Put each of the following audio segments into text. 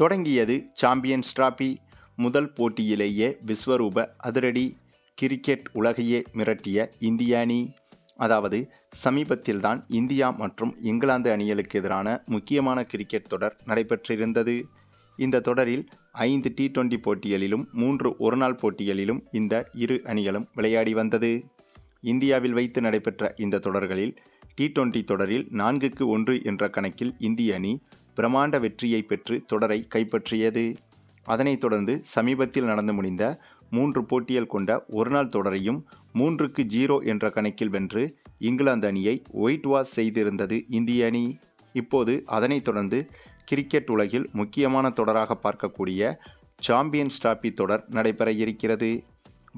தொடங்கியது champions trophy முதல் போட்டியிலேயே விஸ்வரூப அதிரடி கிரிக்கெட் உலகையே மிரட்டிய இந்திய அணி. அதாவது சமீபத்தில்தான் இந்தியா மற்றும் இங்கிலாந்து அணிகளுக்கு எதிரான முக்கியமான கிரிக்கெட் தொடர் நடைபெற்றிருந்தது. இந்த தொடரில் ஐந்து டி டுவெண்டி போட்டிகளிலும் மூன்று ஒருநாள் போட்டிகளிலும் இந்த இரு அணிகளும் விளையாடி வந்தது. இந்தியாவில் வைத்து நடைபெற்ற இந்த தொடர்களில் டி டுவெண்டி தொடரில் நான்குக்கு ஒன்று என்ற கணக்கில் இந்திய அணி பிரமாண்ட வெற்றியை பெற்று தொடரை கைப்பற்றியது. அதனைத் தொடர்ந்து சமீபத்தில் நடந்து முடிந்த மூன்று போட்டிகள் கொண்ட ஒருநாள் தொடரையும் மூன்றுக்கு ஜீரோ என்ற கணக்கில் வென்று இங்கிலாந்து அணியை ஒயிட் வாஷ் செய்திருந்தது இந்திய அணி. இப்போது அதனைத் தொடர்ந்து கிரிக்கெட் உலகில் முக்கியமான தொடராக பார்க்கக்கூடிய சாம்பியன்ஸ் டிராபி தொடர் நடைபெற இருக்கிறது.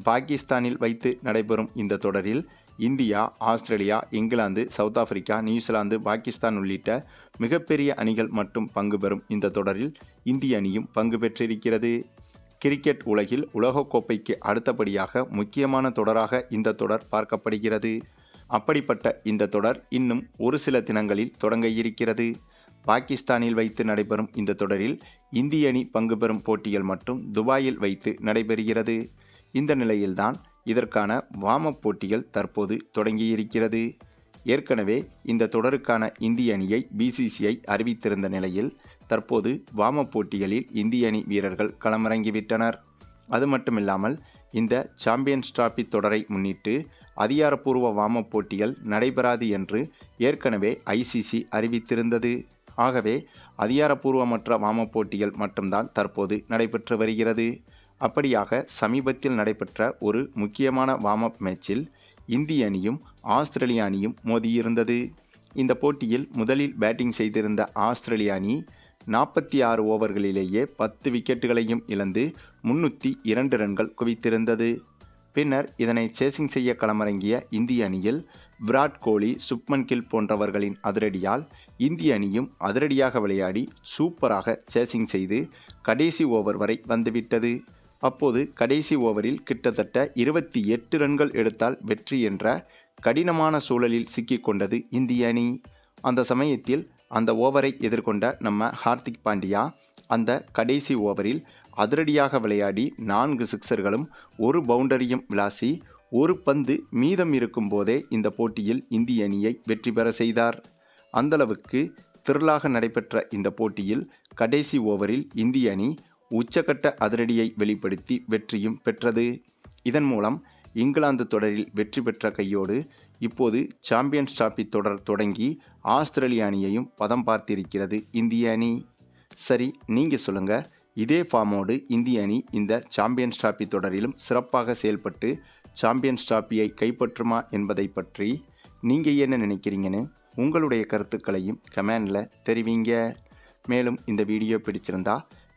பாகிஸ்தானில் வைத்து நடைபெறும் இந்த தொடரில் India Australia England south Africa New Zealand Pakistan உள்ளிட்ட மிகப்பெரிய அணிகள் மட்டும் பங்கு பெறும் இந்த தொடரில் இந்திய அணியும் பங்கு பெற்றிருக்கிறது. கிரிக்கெட் உலகில் உலகக்கோப்பைக்கு அடுத்தபடியாக முக்கியமான தொடராக இந்த தொடர் பார்க்கப்படுகிறது. அப்படிப்பட்ட இந்த தொடர் இன்னும் ஒரு சில தினங்களில் தொடங்க இருக்கிறது. பாகிஸ்தானில் வைத்து நடைபெறும் இந்த தொடரில் இந்திய அணி பங்கு பெறும் போட்டிகள் மட்டும் துபாயில் வைத்து நடைபெறுகிறது. இந்த நிலையில்தான் இதற்கான வாமப் போட்டிகள் தற்போது தொடங்கியிருக்கிறது. ஏற்கனவே இந்த தொடருக்கான இந்திய அணியை பிசிசிஐ அறிவித்திருந்த நிலையில் தற்போது வாமப் போட்டிகளில் இந்திய அணி வீரர்கள் களமிறங்கிவிட்டனர். அது மட்டுமில்லாமல் இந்த சாம்பியன்ஸ் டிராபி தொடரை முன்னிட்டு அதிகாரப்பூர்வ வாமப் போட்டிகள் நடைபெறாது என்று ஏற்கனவே ஐசிசி அறிவித்திருந்தது. ஆகவே அதிகாரப்பூர்வமற்ற வாமப் போட்டிகள் மட்டும்தான் தற்போது நடைபெற்று வருகிறது. அப்படியாக சமீபத்தில் நடைபெற்ற ஒரு முக்கியமான வார்ம் மேட்சில் இந்திய அணியும் ஆஸ்திரேலிய அணியும் மோதியிருந்தது. இந்த போட்டியில் முதலில் பேட்டிங் செய்திருந்த ஆஸ்திரேலிய அணி நாற்பத்தி ஆறு ஓவர்களிலேயே பத்து விக்கெட்டுகளையும் இழந்து முன்னூற்றி இரண்டு ரன்கள் குவித்திருந்தது. பின்னர் இதனை சேசிங் செய்ய களமிறங்கிய இந்திய அணியில் விராட் கோலி சுப்மன் கில் போன்றவர்களின் அதிரடியால் இந்திய அணியும் அதிரடியாக விளையாடி சூப்பராக சேசிங் செய்து கடைசி ஓவர் வரை வந்துவிட்டது. அப்போது கடைசி ஓவரில் கிட்டத்தட்ட இருபத்தி எட்டு ரன்கள் எடுத்தால் வெற்றி என்ற கடினமான சூழலில் சிக்கிக்கொண்டது இந்திய அணி. அந்த சமயத்தில் அந்த ஓவரை எதிர்கொண்ட நம்ம ஹார்திக் பாண்டியா அந்த கடைசி ஓவரில் அதிரடியாக விளையாடி நான்கு சிக்சர்களும் ஒரு பவுண்டரியும் விளாசி ஒரு பந்து மீதம் இருக்கும் போதே இந்த போட்டியில் இந்திய அணியை வெற்றி பெற செய்தார். அந்தளவுக்கு திரளாக நடைபெற்ற இந்த போட்டியில் கடைசி ஓவரில் இந்திய அணி உச்சகட்ட அதிரடியை வெளிப்படுத்தி வெற்றியும் பெற்றது. இதன் மூலம் இங்கிலாந்து தொடரில் வெற்றி பெற்ற கையோடு இப்போது சாம்பியன்ஸ் டிராபி தொடர் தொடங்கி ஆஸ்திரேலிய அணியையும் பதம் பார்த்திருக்கிறது இந்திய அணி. சரி நீங்கள் சொல்லுங்கள் இதே ஃபார்மோடு இந்திய அணி இந்த சாம்பியன்ஸ் டிராபி தொடரிலும் சிறப்பாக செயல்பட்டு சாம்பியன்ஸ் டிராபியை கைப்பற்றுமா என்பதை பற்றி நீங்கள் என்ன நினைக்கிறீங்கன்னு உங்களுடைய கருத்துக்களையும் கமெண்டில் தெரிவிங்க. மேலும் இந்த வீடியோ பிடிச்சிருந்தா